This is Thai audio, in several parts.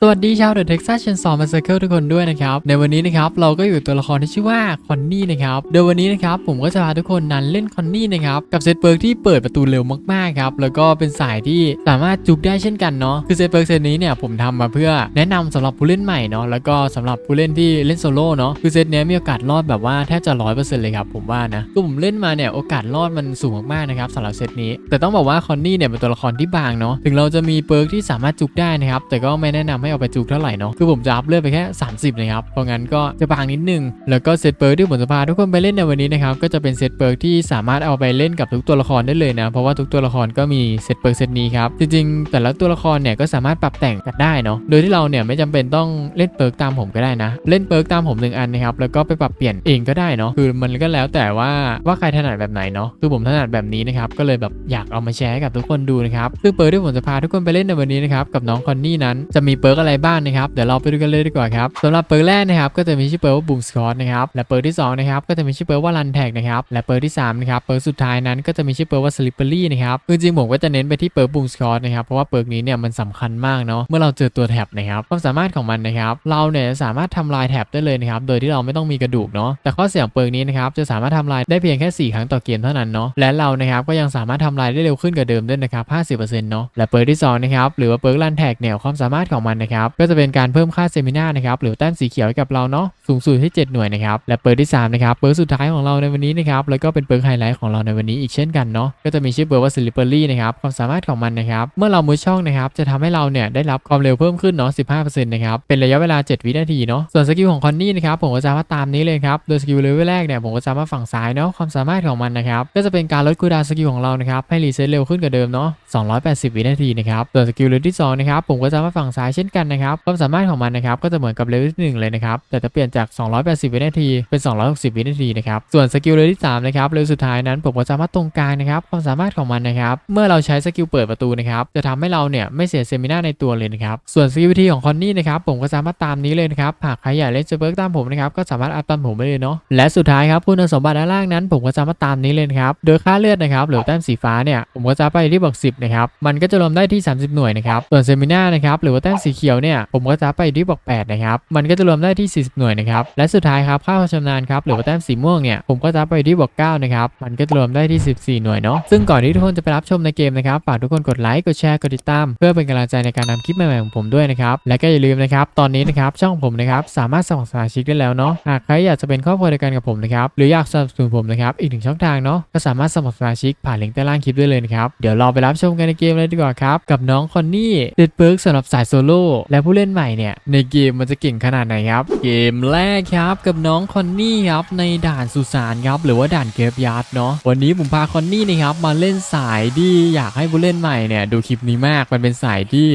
สวัสดีชาว The Texas Chainsaw Massacre ทุกคนด้วยนะครับ ในวันนี้นะครับเราก็อยู่ตัวละครที่ชื่อว่าคอนนี่นะครับโดยวันนี้นะครับผมก็จะพาทุกคนนั้นเล่นคอนนี่นะครับกับเซตเปิร์กที่เปิดประตูเร็วมากๆครับแล้วก็เป็นสายที่สามารถจุกได้เช่นกันเนาะคือเซตเปิร์กเซตนี้เนี่ยผมทำมาเพื่อแนะนำสำหรับผู้เล่นใหม่เนาะแล้วก็สำหรับผู้เล่นที่เล่นโซโล่เนาะคือเซตเนี้ยมีโอกาสรอดแบบว่าแทบจะร้อยเปอร์เซ็นต์เลยครับผมว่านะคือผมเล่นมาเนี่ยโอกาสรอดมันสูงมากๆนะครับสำหรับเซตนี้ แต่ต้องบอกว่าคอนนี่เนี่ยเป็นตัวละครที่บางเนาะถึงเราจะมีเปิร์กที่สามารถจุกได้นะครับแต่ก็ไม่แนะนำให้เอาไปจุกเท่าไหร่เนาะคือผมจะอัพเลือดไปแค่ 30นะครับเพราะงั้นก็จะบางนิดนึง แล้วก็เซตเปิร์กที่ผมจะพาทุกคนไปเล่นในวันนี้นะครับก็จะเป็นเซตเปิร์กที่สามารถเอาไปเล่นกับทุกตัวละครได้เลยนะเพราะว่าทุกตัวละครก็มีเซตเปิร์กเซตนี้ครับจริงๆ แต่ละตัวละครเนี่ยก็สามารถปรับแต่งกันได้เนาะโดยที่เราเนี่ยไม่จำเป็นต้องเล่นเปิร์กตามผมก็ได้นะ เล่นเปิร์กตามผมหนึ่งอันนะครับแล้วก็ไปปรับเปลี่ยนเองก็ได้เนาะคือมันก็แล้วแต่ว่าว่าใครถนัดแบบไหนเนาะคือผมถนัดแบบนี้นะครับก็เลยแบบอยากเอามาแชร์ให้กับทุกคนดูนะครับซึ่งเปิร์กที่ผมจะพาทุกคนไปเล่นในวันนี้นะครับกับน้องคอนนี่นั้นจะมีเปิร์กอะไรบ้างนะครับเดี๋ยวเราไปดูกันเลยดีกว่าครับสำหรับเปิร์กแรกนะครับก็จะมีชื่อเปิร์กว่าบูมสกอตนะครับและเปิร์กที่สองนะครับก็จะมีชื่อเปิร์กว่ารันแท็กนะครับและเปิร์กที่สามนะครับเปิร์กสุดท้ายนั้นก็จะมีชื่อเปิร์กว่าสลิปเปอรี่นะครับคือจริงๆผมก็จะเน้นไปที่เปิร์กบูมสกอตนะครับเพราะว่าเปิร์กนี้เนี่ยมันสำคัญมากเนาะเมื่อเราเจอตัวแท็บนะครับความสามารถของมันนะครับเราเนี่ยสามารถทำลายแท็บได้เลยนะครับโดยที่เราไม่ต้องมีกระดูกเนาะแต่ข้อเสียของเปิร์กนี้นะครับจะสามารถทำลายได้เพียงแค่ 4 ครั้งต่อเกมเท่านั้นเนาะและเรานะครับก็ยังสามารถทำลายได้เร็วขึ้นกว่าเดิมด้วยนะครับ50%เนาะและเปิร์กที่สองนะครับหรือว่าเปิร์กรันแท็กเนี่ยความสามารถของมันนะครับ ก็จะเป็นการเพิ่มค่าเซมินานะครับหรือแต้มสีเขียวให้กับเราเนาะสูงสุดที่ 7 หน่วยนะครับและเปิร์กที่3นะครับเปิร์กสุดท้ายของเราในวันนี้นะครับแล้วก็เป็นเปิร์กไฮไลท์ของเราในวันนี้อีกเช่นกันเนาะก็จะมีชื่อเปิร์กว่า Slippery นะครับความสามารถของมันนะครับเมื่อเรามุดช่องนะครับจะทำให้เราเนี่ยได้รับความเร็วเพิ่มขึ้นเนาะ15%นะครับเป็นระยะเวลา 7 วินาทีเนาะส่วนสกิลของคอนนี่นะครับผมก็จะมาตามนี้เลยครับโดยสกิลเลเวลแรกเนี่ยผมก็จะมาฝั่งซ้ายเนาะความสามารถของมันนะครับก็จะเป็นการลดคูดาสกิลของเรานะครับให้รีเซ็ตเร็วขึ้นกว่าเดิมเนาะ280 วินาทีนะครับส่วนสกิลเลเวลที่สองนะครับผมก็จะมาฝั่งซ้ายเช่นกันนะครับความสามารถของมันนะครับก็จะเหมือนกับเลเวลที่หนึ่งเลยนะครับแต่จะเปลี่ยนจาก 280 วินาทีเป็น 260 วินาทีนะครับส่วนสกิลเลเวลที่สามนะครับเลเวลสุดท้ายนั้นผมก็จะมาตรงกลางนะครับความสามารถของมันนะครับเมื่อเราใช้สกิลเปิดประตูนะครับจะทำให้เราเนี่ยไม่เสียเซมินาในตัวเลยนะครับส่วนสกิลวิธีของคอนนี่นะครับผมก็สามารถตามนี้เลยนะครับหากใครอยากเล่นเจเบิร์กตามผมนะครับก็สามารถอัพตามผมไปเลยเนาะและสุดท้ายครับคุณสมบัติด้านล่างนั้น ผมก็จะมาตามนี้เลยครับโดยค่าเลือดนะครับหรือแต้มสีฟ้าเนี่ยผมก็จะไปที่บอก10นะครับมันก็จะรวมได้ที่ 30 หน่วยนะครับส่วนเซมินานะครับหรือว่าแต้มสีเขีียวเนี่ยผมก็จะไปที่บอก8นะครับมันก็จะรวมได้ที่ 40 หน่วยนะครับและสุดท้ายครับค่าความชำนาญครับหรือว่าแต้มสีม่วงเนี่ยผมก็จะไปที่บอก9นะครับมันก็จะรวมได้ที่ 14 หน่วยเนาะซึ่งก่อนที่ทุกคนจะไปรับชมในเกมนะครับฝากทุกคนกดไลค์กดแชร์กดติดตามเพื่อเป็นกำลังใจในการทำคลิปใหม่ๆของผมด้วยนะครับและก็อย่าลืมนะครับตอนนี้นะครับช่องผมนะครับสามารถสมัครสมาชิกได้แล้วเนาะหากใครอยากจะเป็นครอบครัวเดียวกันกับผมนะครับหรืออยากสนับสนุนผมนะครับอีกหนึ่งช่องทางเนาะก็สามารถสมัครสมาชิกผ่านลิงก์ใต้ล่างคลิปได้เลยนะครับเดี๋ยวเราไปรับชมกันในเกมเลยดีกว่าครับกับน้องคอนนี่เด็ดเบิร์กสำหรับสายโซโล่และผู้เล่นใหม่เนี่ยในเกมมันจะเก่งขนาดไหนครับ เกมแรกครับกับน้องคอนนี่ครับในด่านสุสานครับหรือว่าด่านเกฟยาร์ดเนาะวันนี้ผมพาคอนนี่นะครับมาเล่นสายที่อยากให้ผู้เล่นใหม่เนี่ยดูคลิปนี้มากมันเป็นสายที่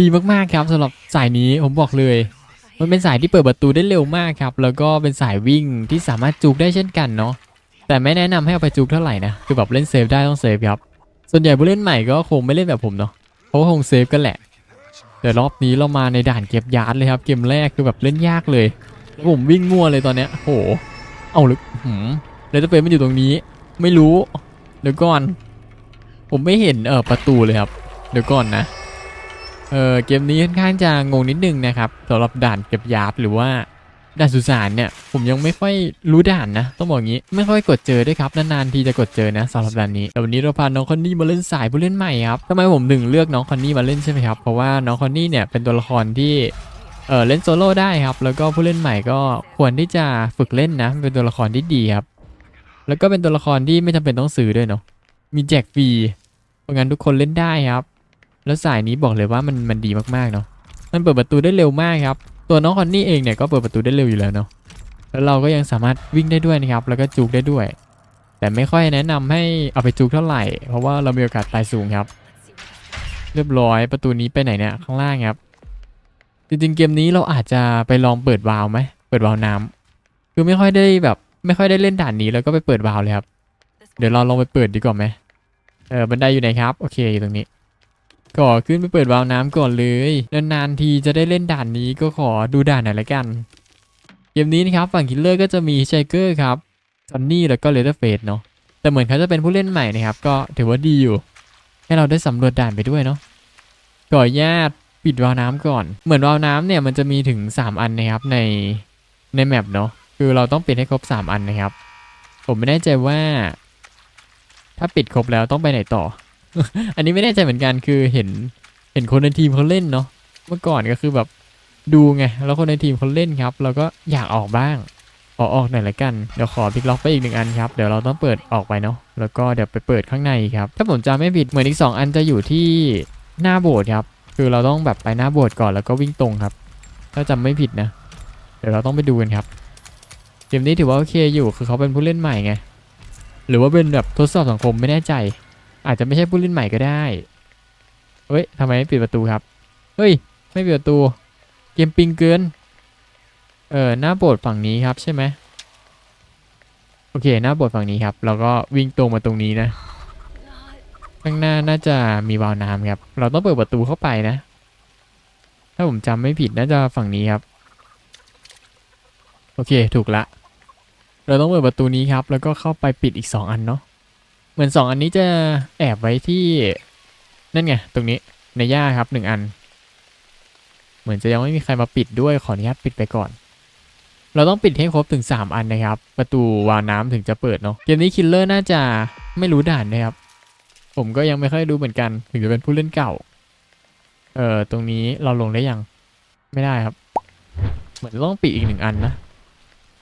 ดีมากๆครับสำหรับสายนี้ผมบอกเลยมันเป็นสายที่เปิดประตูได้เร็วมากครับ แล้วก็เป็นสายวิ่งที่สามารถจูกได้เช่นกันเนาะแต่ไม่แนะนำให้เอาไปจูกเท่าไหร่นะคือแบบเล่นเซฟได้ต้องเซฟครับส่วนใหญ่ผู้เล่นใหม่ก็คงไม่เล่นแบบผมเนาะเพราะว่าคงเซฟกันแหละ แต่รอบนี้เรามาในด่านเก็บยาร์ดเลยครับ เกมแรกคือแบบเล่นยากเลยแล้วผมวิ่งมั่วเลยตอนเนี้ยโหเอาลึกหืมเลตเฟรมันอยู่ตรงนี้ ไม่รู้เดี๋ยวก่อน ผมไม่เห็นเออประตูเลยครับ เดี๋ยวก่อนนะเออเกมนี้ค่อนข้างจะงงนิดนึงนะครับสำหรับด่านเก็บยาร์ดหรือว่า ด่านสุสานเนี่ยผมยังไม่ค่อยรู้ด่านนะ ต้องบอกงี้ไม่ค่อยกดเจอด้วยครับนานๆทีจะกดเจอนะสำหรับด่านนี้แต่วันนี้เราพาน้องคอนนี่มาเล่นสายผู้เล่นใหม่ครับทำไมผมถึงเลือกน้องคอนนี่มาเล่นใช่ไหมครับเพราะว่าน้องคอนนี่เนี่ยเป็นตัวละครที่เออเล่นโซโล่ได้ครับ แล้วก็ผู้เล่นใหม่ก็ควรที่จะฝึกเล่นนะเป็นตัวละครที่ดีครับ แล้วก็เป็นตัวละครที่ไม่จำเป็นต้องซื้อด้วยเนาะมีแจกฟรีเพราะงั้นทุกคนเล่นได้ครับ แล้วสายนี้บอกเลยว่ามันมันดีมากๆเนาะมันเปิดประตูได้เร็วมากครับ ตัวน้องคอนนี่เองเนี่ยก็เปิดประตูได้เร็วอยู่แล้วเนาะแล้วเราก็ยังสามารถวิ่งได้ด้วยนะครับ แล้วก็จูกได้ด้วย แต่ไม่ค่อยแนะนำให้เอาไปจูกเท่าไหร่ เพราะว่าเรามีโอกาสตายสูงครับ เรียบร้อยประตูนี้ไปไหนเนี่ยข้างล่างครับ จริงๆเกมนี้เราอาจจะไปลองเปิดวาล์วไหมเปิดวาล์วน้ำคือไม่ค่อยได้แบบไม่ค่อยได้เล่นด่านนี้แล้วก็ไปเปิดวาล์วเลยครับ เดี๋ยวเราลองไปเปิดดีกว่าไหมเออบันไดอยู่ไหนครับ โอเคอยู่ตรงนี้ ก่อขึ้นไปเปิดวาล์วน้ำก่อนเลยนานๆทีจะได้เล่นด่านนี้ก็ขอดูด่านหน่อยละกันเกมนี้นะครับฝั่งคิลเลอร์ก็จะมีไชเกอร์ครับจอนนี่แล้วก็เลเดอร์เฟสเนาะแต่เหมือนเขาจะเป็นผู้เล่นใหม่นะครับ ก็ถือว่าดีอยู่ ให้เราได้สำรวจด่านไปด้วยเนาะก่อญาตปิดวาล์วน้ำก่อน เหมือนวาล์วน้ำเนี่ยมันจะมีถึง 3 อันนะครับในในแมปเนาะคือเราต้องปิดให้ครบ 3 อันนะครับ ผมไม่แน่ใจว่า ถ้าปิดครบแล้วต้องไปไหนต่อ อันนี้ไม่แน่ใจเหมือนกันคือเห็นเห็นคนในทีมเขาเล่นเนาะเมื่อก่อนก็คือแบบดูไงแล้วคนในทีมเขาเล่นครับ เราก็อยากออกบ้างขอออกหน่อยละกัน เดี๋ยวขอพลิกล็อกไปอีกหนึ่งอันครับ เดี๋ยวเราต้องเปิดออกไปเนาะ แล้วก็เดี๋ยวไปเปิดข้างในครับ ถ้าผมจำไม่ผิด เหมือนอีก 2 อันจะอยู่ที่หน้าโบสถ์ครับ คือเราต้องแบบไปหน้าโบสถ์ก่อนแล้วก็วิ่งตรงครับ ถ้าจำไม่ผิดนะ เดี๋ยวเราต้องไปดูกันครับ เกมนี้ถือว่าโอเคอยู่ คือเขาเป็นผู้เล่นใหม่ไง หรือว่าเป็นแบบทดสอบสังคมไม่แน่ใจ อาจจะไม่ใช่ผู้เล่นใหม่ก็ได้ เฮ้ยทำไมไม่ปิดประตูครับ เฮ้ย ไม่ปิดประตู เกมปิงเกิน เออหน้าโบสถ์ฝั่งนี้ครับใช่ไหมโอเค หน้าโบสถ์ฝั่งนี้ครับ แล้วก็วิ่งตรงมาตรงนี้นะ ข้างหน้าน่าจะมีวาล์วน้ำครับ เราต้องเปิดประตูเข้าไปนะ ถ้าผมจำไม่ผิดน่าจะฝั่งนี้ครับ โอเค ถูกละ เราต้องเปิดประตูนี้ครับ แล้วก็เข้าไปปิดอีก 2 อันเนาะ เหมือน 2 อันนี้จะแอบไว้ที่นั่นไง ตรงนี้ในหญ้าครับหนึ่งอัน เหมือนจะยังไม่มีใครมาปิดด้วยขออนุญาตปิดไปก่อน เราต้องปิดให้ครบถึง 3 อันนะครับ ประตูวาน้ำถึงจะเปิดเนาะเกมนี้คิลเลอร์น่าจะไม่รู้ด่านนะครับ ผมก็ยังไม่ค่อยดูเหมือนกัน ถึงจะเป็นผู้เล่นเก่าเอ่อตรงนี้เราลงได้ยังไม่ได้ครับ เหมือนต้องปิดอีกหนึ่งอันนะ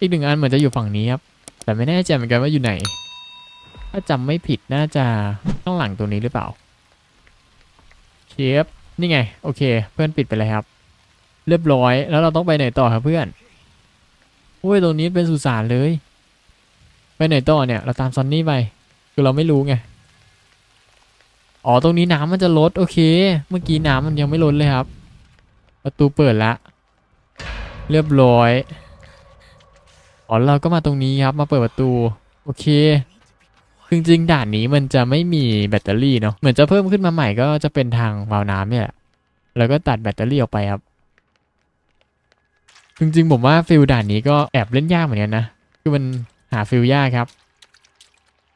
อีกหนึ่งอันเหมือนจะอยู่ฝั่งนี้ครับแต่ไม่แน่ใจเหมือนกันว่าอยู่ไหน ถ้าจำไม่ผิดน่าจะข้างหลังตัวนี้หรือเปล่าเชฟนี่ไง โอเค เพื่อนปิดไปเลยครับ เรียบร้อยแล้วเราต้องไปไหนต่อครับเพื่อนโอ้ยตรงนี้เป็นสุสานเลย ไปไหนต่อเนี่ย เราตามซอนนี่ไปคือเราไม่รู้ไงอ๋อตรงนี้น้ำมันจะลดโอเค เมื่อกี้น้ำมันยังไม่ลดเลยครับ ประตูเปิดละ เรียบร้อยอ๋อเราก็มาตรงนี้ครับมาเปิดประตู โอเค จริงๆด่านนี้มันจะไม่มีแบตเตอรี่เนาะเหมือนจะเพิ่มขึ้นมาใหม่ก็จะเป็นทางวาล์วน้ำเนี่ยแหละแล้วก็ตัดแบตเตอรี่ออกไปครับ จริงๆผมว่าฟิลด่านนี้ก็แอบเล่นยากเหมือนกันนะ คือมันหาฟิลยากครับ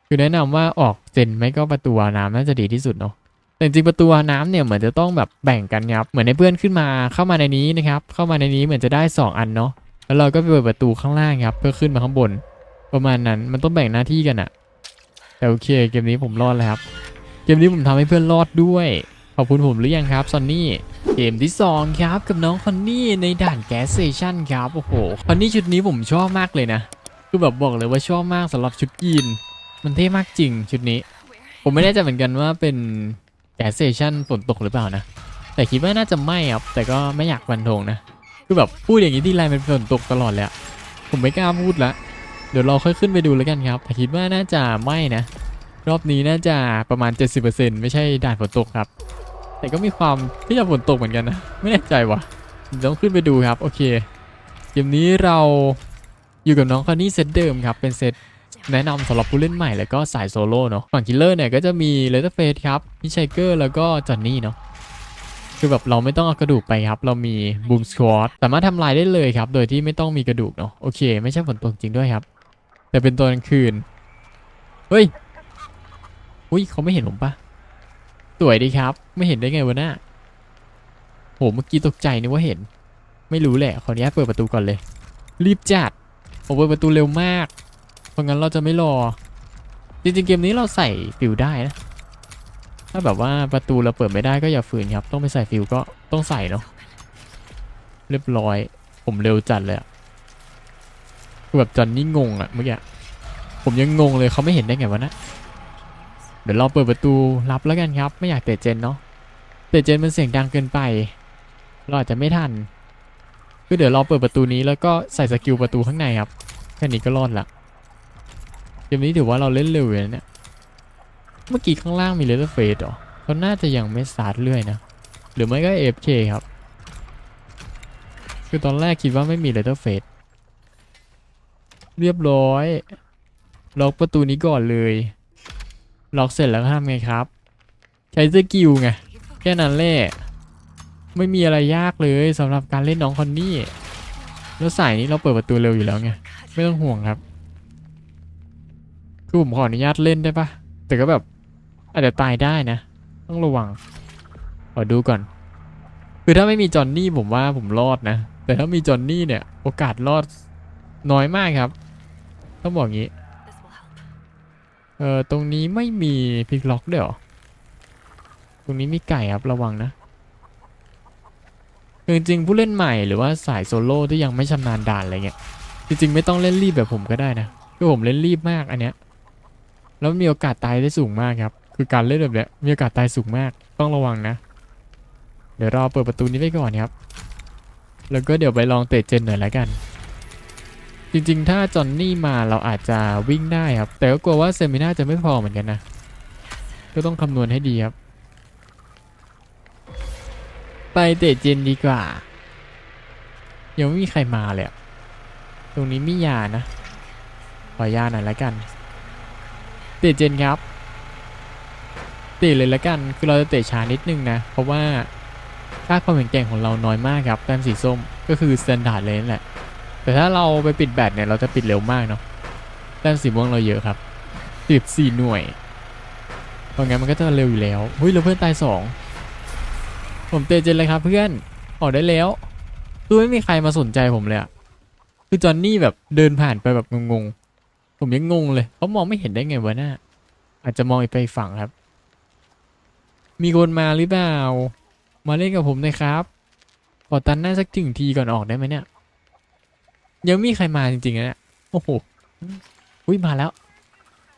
คือแนะนำว่าออกเจนไม่ก็ประตูวาวน้ำน่าจะดีที่สุดเนาะแต่จริงๆประตูน้ำเนี่ยเหมือนจะต้องแบบแบ่งกันครับเหมือนในเพื่อนขึ้นมาเข้ามาในนี้นะครับ เข้ามาในนี้เหมือนจะได้ 2 อันเนาะแล้วเราก็ไปเปิดประตูข้างล่างครับ เพื่อขึ้นมาข้างบน ประมาณนั้นมันต้องแบ่งหน้าที่กันอะ แต่โอเคเกมนี้ผมรอดแล้วครับ เกมนี้ผมทำให้เพื่อนรอดด้วย ขอบคุณผมหรือยังครับซอนนี่เกมที่ 2 ครับกับน้องคอนนี่ในด่านแก๊สเซชันครับโอ้โหคอนนี่ชุดนี้ผมชอบมากเลยนะ คือแบบบอกเลยว่าชอบมากสำหรับชุดยีน มันเท่มากจริงชุดนี้ ผมไม่แน่ใจเหมือนกันว่าเป็นแก๊สเซชันฝนตกหรือเปล่านะ แต่คิดว่าน่าจะไม่ครับแต่ก็ไม่อยากฟันธงนะ คือแบบพูดอย่างนี้ที่ไรมันฝนตกตลอดเลยผมไม่กล้าพูดละ เดี๋ยวเราค่อยขึ้นไปดูแล้วกันครับแต่คิดว่าน่าจะไม่นะ รอบนี้น่าจะประมาณ 70%ไม่ใช่ด่านฝนตกครับ แต่ก็มีความที่จะฝนตกเหมือนกันนะ ไม่แน่ใจว่ะต้องขึ้นไปดูครับ โอเค เกมนี้เราอยู่กับน้องคอนนี่เซตเดิมครับ เป็นเซตแนะนำสำหรับผู้เล่นใหม่แล้วก็สายโซโล่เนาะฝั่งคิลเลอร์เนี่ยก็จะมีเลเตอร์เฟสครับมิชัยเกอร์แล้วก็จอนนี่เนาะคือแบบเราไม่ต้องเอากระดูกไปครับ เรามีบูมสควอตสามารถทำลายได้เลยครับ โดยที่ไม่ต้องมีกระดูกเนาะโอเค ไม่ใช่ฝนตกจริงด้วยครับ แต่เป็นตอนกลางคืน เฮ้ย อุ้ยเขาไม่เห็นผมปะสวยดีครับ ไม่เห็นได้ไงวะน่าโห เมื่อกี้ตกใจนึกว่าเห็น ไม่รู้แหละ ขออนุญาตเปิดประตูก่อนเลย รีบจัดผมเปิดประตูเร็วมาก เพราะงั้นเราจะไม่รอ จริงๆ เกมนี้เราใส่ฟิวได้นะ ถ้าแบบว่าประตูเราเปิดไม่ได้ก็อย่าฝืนครับ ต้องไปใส่ฟิวก็ต้องใส่เนาะ เรียบร้อย ผมเร็วจัดเลยอะ คือแบบจอนนี่งงอะเมื่อกี้ผมยังงงเลยเขาไม่เห็นได้ไงวะนะเดี๋ยวเราเปิดประตูรับแล้วกันครับ ไม่อยากเตะเจนเนาะเตะเจนมันเสียงดังเกินไป เราอาจจะไม่ทันคือเดี๋ยวเราเปิดประตูนี้แล้วก็ใส่สกิลประตูข้างในครับแค่นี้ก็รอดละเกมนี้ถือว่าเราเล่นเร็วอยู่นะเนี่ยเมื่อกี้ข้างล่างมีเลเ e อร์เฟสหรอเขาน่าจะยังไม่สตาร์ทเรื่อยนะหรือไม่ก็ AFK ครับ คือตอนแรกคิดว่าไม่มีเลเ e อร์เฟส เรียบร้อย ล็อกประตูนี้ก่อนเลย ล็อกเสร็จแล้วทำไงครับ ใช้สกิลไง แค่นั้นแหละ ไม่มีอะไรยากเลยสำหรับการเล่นน้องคอนนี่ แล้วสายนี้เราเปิดประตูเร็วอยู่แล้วไง ไม่ต้องห่วงครับ คือผมขออนุญาตเล่นได้ปะแต่ก็แบบอาจจะตายได้นะ ต้องระวัง ขอดูก่อน คือถ้าไม่มีจอนนี่ผมว่าผมรอดนะ แต่ถ้ามีจอนนี่เนี่ย โอกาสรอดน้อยมากครับ ต้องบอกงี้ This will help. เออตรงนี้ไม่มีพลิกล็อกด้วยเหรอ ตรงนี้มีไก่ครับระวังนะคือจริงๆผู้เล่นใหม่หรือว่าสายโซโล่ที่ยังไม่ชำนาญด่านอะไรเงี้ย จริงๆไม่ต้องเล่นรีบแบบผมก็ได้นะคือผมเล่นรีบมากอันเนี้ย แล้วมีโอกาสตายได้สูงมากครับ คือการเล่นแบบเนี้ยมีโอกาสตายสูงมาก ต้องระวังนะ เดี๋ยวเราเปิดประตูนี้ไปก่อนครับ แล้วก็เดี๋ยวไปลองเตะเจนหน่อยละกัน จริงๆ ถ้าจอนนี่มาเราอาจจะวิ่งได้ครับ แต่ก็กลัวว่าเซมิน่าจะไม่พอเหมือนกันนะ ก็ต้องคำนวณให้ดีครับ ไปเตะเจนดีกว่า ยังไม่มีใครมาเลยตรงนี้มียานะ ขอยาหน่อยละกัน เตะเจนครับ เตะเลยละกัน คือเราจะเตะช้านิดนึงนะ เพราะว่าค่าความแข็งแกร่งของเราน้อยมากครับแต้มสีส้มก็คือสแตนดาร์ดเลยนั่นแหละ แต่ถ้าเราไปปิดแบตเนี่ยเราจะปิดเร็วมากเนาะแต้มสีม่วงเราเยอะครับสิบสี่หน่วย เพราะงั้นมันก็จะเร็วอยู่แล้วเฮ้ยเราเพื่อนตายสองผมเตะเจนเลยครับเพื่อนออกได้แล้วคือไม่มีใครมาสนใจผมเลยอะคือจอนนี่แบบเดินผ่านไปแบบงงๆ ผมยังงงเลยเขามองไม่เห็นได้ไงวะน่าอาจจะมองไปฝั่งครับ มีคนมาหรือเปล่า มาเล่นกับผมหน่อยครับขอตันหน้าสักถึงทีก่อนออกได้ไหมเนี่ย ยังมีใครมาจริงๆนะเนี่ยโอ้โหอุ้ยมาแล้ว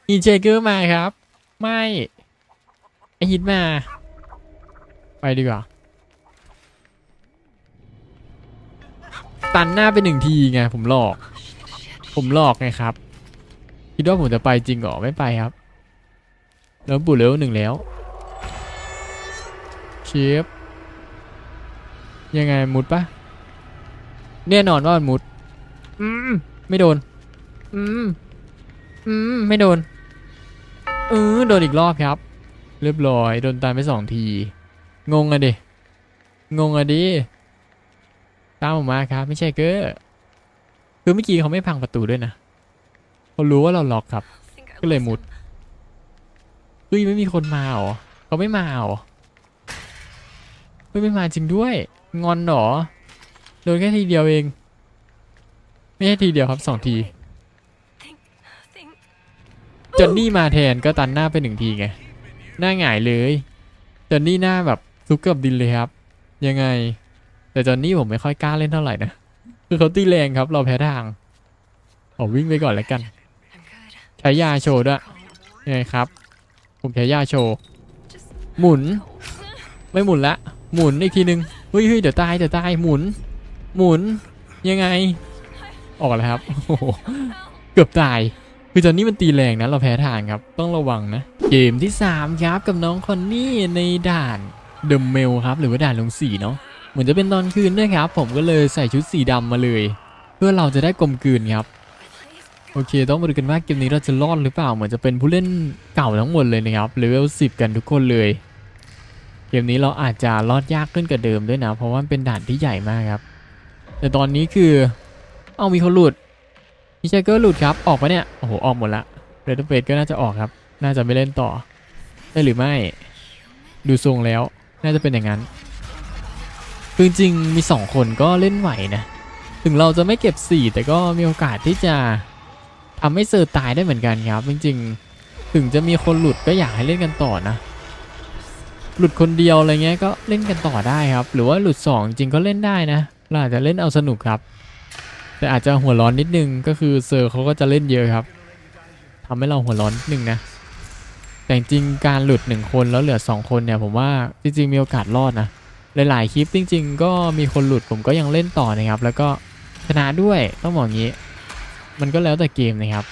อีเจเกอร์มาครับ ไม่ไอฮิตมา ไปดีกว่าตันหน้าไปหนึ่งทีไงผมหลอก ผมหลอกไงครับ คิดว่าผมจะไปจริงเหรอไม่ไปครับ แล้วบุญเลวหนึ่งแล้วเชฟยังไงมุดปะแน่นอนว่ามันมุด อืมไม่โดน อืมอืมไม่โดน เออโดนอีกรอบครับ เรียบร้อย โดนตามไปสองที งงอะดิ งงอะดิ ตามผมมาครับ ไม่ใช่เก้อคือเมื่อกี้เขาไม่พังประตูด้วยนะเขารู้ว่าเราล็อกครับ Think I ก็เลย lost มุด him. เฮ้ยไม่มีคนมาเหรอเขาไม่มาเหรอเฮ้ยไม่มาจริงด้วย งอนเหรอ โดนแค่ทีเดียวเอง ไม่ใช่ทีเดียวครับสองทีจนนี่มาแทนก็ตันหน้าไปหนึ่งทีไง หน้าหงายเลยจนนี่หน้าแบบซุกกับดินเลยครับ ยังไง แต่จนนี่ผมไม่ค่อยกล้าเล่นเท่าไหร่นะคือเขาตีแรงครับ เราแพ้ทางขอวิ่งไปก่อนแล้วกัน ใช้ยาโชว์ด้วยยังไงครับ ผมใช้ยาโชว์ หมุน ไม่หมุนละ หมุนอีกทีนึงเฮ้ยเฮ้ยเดี๋ยวตายเดี๋ยวตายหมุน หมุนยังไง ออกแล้วครับโอ้โหเกือบตาย คือจอนนี่มันตีแรงนะเราแพ้ทางครับ ต้องระวังนะ เกมที่ 3 ครับกับน้องคอนนี่ในด่านเดมเมลครับ หรือว่าด่านลงสีเนาะเหมือนจะเป็นตอนคืนด้วยครับ ผมก็เลยใส่ชุดสีดำมาเลย เพื่อเราจะได้กลมกลืนครับ โอเค ต้องมาดูกันว่าเกมนี้เราจะรอดหรือเปล่าเหมือนจะเป็นผู้เล่นเก่าทั้งหมดเลยนะครับเลเวล10กันทุกคนเลยเกมนี้เราอาจจะรอดยากขึ้นกว่าเดิมด้วยนะ เพราะว่าเป็นด่านที่ใหญ่มากครับ แต่ตอนนี้คือ เอามีคนหลุดมิชเกอร์หลุดครับ ออกปะเนี่ย โอ้โห ออกหมดละเรดเฟดก็น่าจะออกครับ น่าจะไม่เล่นต่อ ได้หรือไม่ ดูทรงแล้ว น่าจะเป็นอย่างนั้นคือจริงๆมี 2 คนก็เล่นไหวนะ ถึงเราจะไม่เก็บ 4 แต่ก็มีโอกาสที่จะทำให้เซอร์ตายได้เหมือนกันครับ จริงๆ ถึงจะมีคนหลุดก็อยากให้เล่นกันต่อนะ หลุดคนเดียวอะไรเงี้ยก็เล่นกันต่อได้ครับ หรือว่าหลุด 2 จริงก็เล่นได้นะเราอาจจะเล่นเอาสนุกครับ แต่อาจจะหัวร้อนนิดนึงก็คือเซอร์เขาก็จะเล่นเยอะครับทำให้เราหัวร้อนนิดนึงนะ แต่จริงการหลุด 1 คนแล้วเหลือ 2 คนเนี่ย ผมว่าจริง ๆ มีโอกาสรอดนะ หลาย ๆ คลิปจริง ๆ ก็มีคนหลุดผมก็ยังเล่นต่อนะครับ แล้วก็ชนะด้วยต้องบอกงี้ มันก็แล้วแต่เกมนะครับ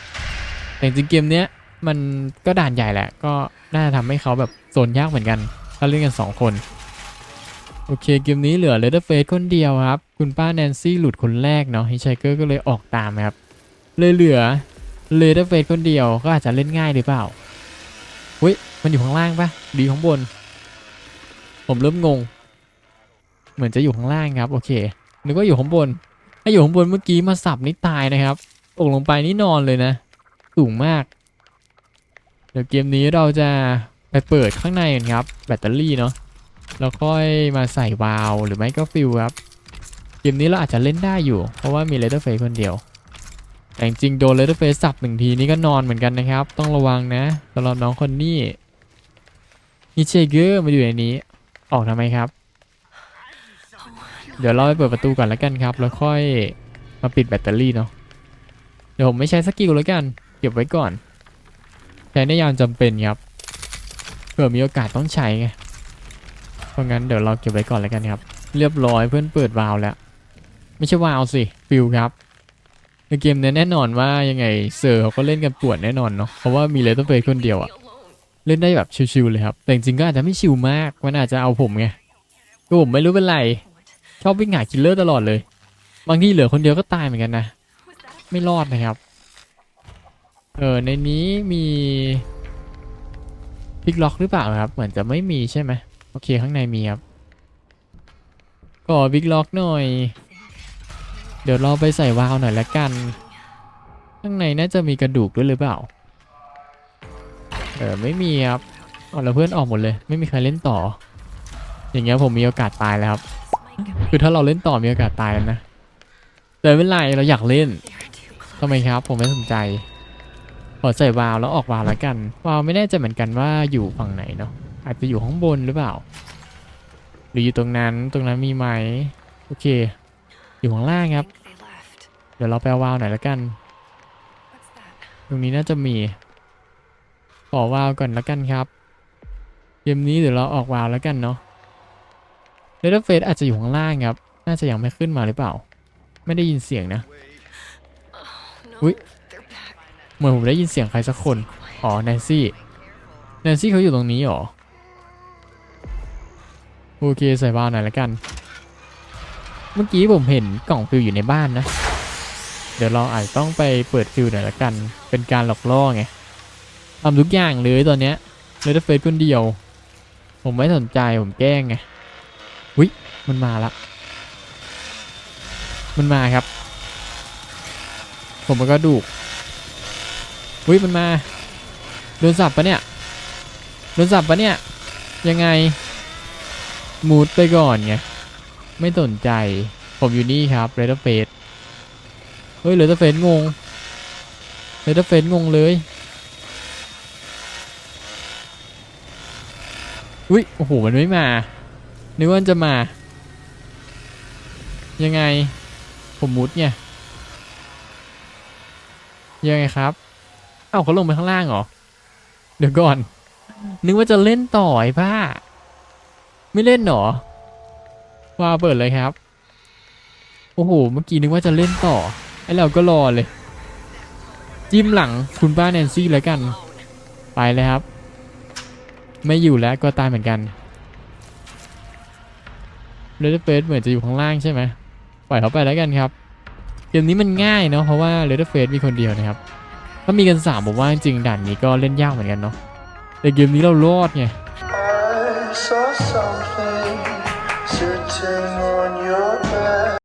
แต่จริงเกมเนี้ยมันก็ด่านใหญ่แหละ ก็น่าจะทำให้เขาแบบโซนยากเหมือนกัน ถ้าเล่นกัน 2 คน โอเคเกมนี้เหลือเลดเดอร์เฟสคนเดียวครับ คุณป้าแนนซี่หลุดคนแรกเนาะฮิชเกอร์ก็เลยออกตามครับ เลยเหลือเลเดอร์เฟสคนเดียวก็อาจจะเล่นง่ายหรือเปล่าเฮ้ยมันอยู่ข้างล่างปะดีข้างบน ผมเริ่มงง เหมือนจะอยู่ข้างล่างครับ โอเคนึกว่าอยู่ข้างบน ถ้าอยู่ข้างบนเมื่อกี้มาสับนี่ตายนะครับตกลงไปนี่นอนเลยนะ สูงมาก เดี๋ยวเกมนี้เราจะไปเปิดข้างในกันครับ แบตเตอรี่เนาะแล้วค่อยมาใส่วาล์วหรือไม่ก็ฟิลครับ มนี้เราอาจจะเล่นได้อยู่ เพราะว่ามีเลเ t อร์เฟ e คนเดียว แต่จริงโดนเลเ t อร์เฟ e สับหนึ่งทีนี่ก็นอนเหมือนกันนะครับ ต้องระวังนะสำหรับน้องคนนี้ฮิเชเกอร์มาอยู่ในนี้ ออกทำไมครับ เดี๋ยวเราไปเปิดประตูก่อนแล้วกันครับ แล้วค่อยมาปิดแบตเตอรี่เนาะเดี๋ยวผมไม่ใช้สกิลแล้วกัน เก็บไว้ก่อนใช้ในยามจำเป็นครับเผื่อมีโอกาสต้องใช้ไงเพราะงั้นเดี๋ยวเราเก็บไว้ก่อนแล้วกันครับ เรียบร้อยเพื่อนเปิดวาล์วแล้ว ไม่ใช่วาวสิฟิลครับในเกมเนี้ยแน่นอนว่ายังไงเซอร์เขาก็เล่นกันปวดแน่นอนเนาะเพราะว่ามีเลเตอร์เฟคนเดียวอะเล่นได้แบบชิวๆเลยครับ แต่จริงก็อาจจะไม่ชิวมากมันอาจจะเอาผมไงก็ผมไม่รู้เป็นไรชอบวิ่งหาคิลเลอร์ตลอดเลย บางทีเหลือคนเดียวก็ตายเหมือนกันนะ ไม่รอดนะครับ เออในนี้มีพิกล็อกหรือเปล่าครับ เหมือนจะไม่มีใช่ไหมโอเคข้างในมีครับก็พิกล็อกหน่อย เดี๋ยวเราไปใส่วาล์วหน่อยละกัน ข้างในน่าจะมีกระดูกด้วยหรือเปล่า เออไม่มีครับอ๋อแล้วเพื่อนออกหมดเลย ไม่มีใครเล่นต่อ อย่างเงี้ยผมมีโอกาสตายแล้วครับ คือถ้าเราเล่นต่อมีโอกาสตายแล้วนะ แต่ไม่เป็นไรเราอยากเล่นทำไมครับ ผมไม่สนใจ ขอใส่วาล์วแล้วออกวาวแล้วกัน วาวไม่แน่ใจเหมือนกันว่าอยู่ฝั่งไหนเนาะ อาจจะอยู่ข้างบนหรือเปล่า หรืออยู่ตรงนั้น ตรงนั้นมีไหม โอเค อยู่ข้างล่างครับ เดี๋ยวเราไปวาวหน่อยล้วกัน ตรงนี้น่าจะมีขอวาวก่อนล้วกันครับ เกมนี้เดี๋ยวเราออกวาวแล้วกันเนาะเด e r เฟสอาจจะอยู่ข้างล่างครับ น่าจะยังไม่ขึ้นมาหรือเปล่า ไม่ได้ยินเสียงนะ No, Wait. they're back. เหมือนผมได้ยินเสียงใครสักคน อ๋อ แนนซี่ แนนซี่เขาอยู่ตรงนี้หรอ โอเค ใส่วาวหน่อยละกัน เมื่อกี้ผมเห็นกล่องฟิลอยู่ในบ้านนะ เดี๋ยวเราอาจจะต้องไปเปิดฟิลหน่อยละกัน เป็นการหลอกล่อไงทำทุกอย่างเลยตอนเนี้ยเลยถ้าเฟซคนเดียว ผมไม่สนใจผมแกล้งไงวิมันมาละ มันมาครับ ผมมันก็ดูวิมันมาโดนสับปะเนี่ยโดนสับปะเนี่ยยังไงมูดไปก่อนไง ไม่สนใจ ผมอยู่นี่ครับเรดเฟสเฮ้ยเรดเฟสงงเรดเฟสงงเลยอุ้ยโอ้โหมันไม่มานึกว่าจะมา ยังไง ผมมุดไงยังไงครับ เอ้าเขาลงไปข้างล่างเหรอ เดี๋ยวก่อน นึกว่าจะเล่นต่อไอ้บ้า ไม่เล่นเหรอ ว่าเปิดเลยครับ โอ้โห เมื่อกี้นึกว่าจะเล่นต่อ ไอ้เราก็รอเลย จิ้มหลังคุณป้าแนนซี่แล้วกัน ไปเลยครับ ไม่อยู่แล้วก็ตายเหมือนกันเรดเฟสเหมือนจะอยู่ข้างล่างใช่ไหมปล่อยเขาไปแล้วกันครับ เกมนี้มันง่ายเนาะเพราะว่าเรดเฟสมีคนเดียวนะครับถ้ามีกันสามผมว่าจริงด่านนี้ก็เล่นยากเหมือนกันเนาะแต่เกมนี้เรารอดไง I saw something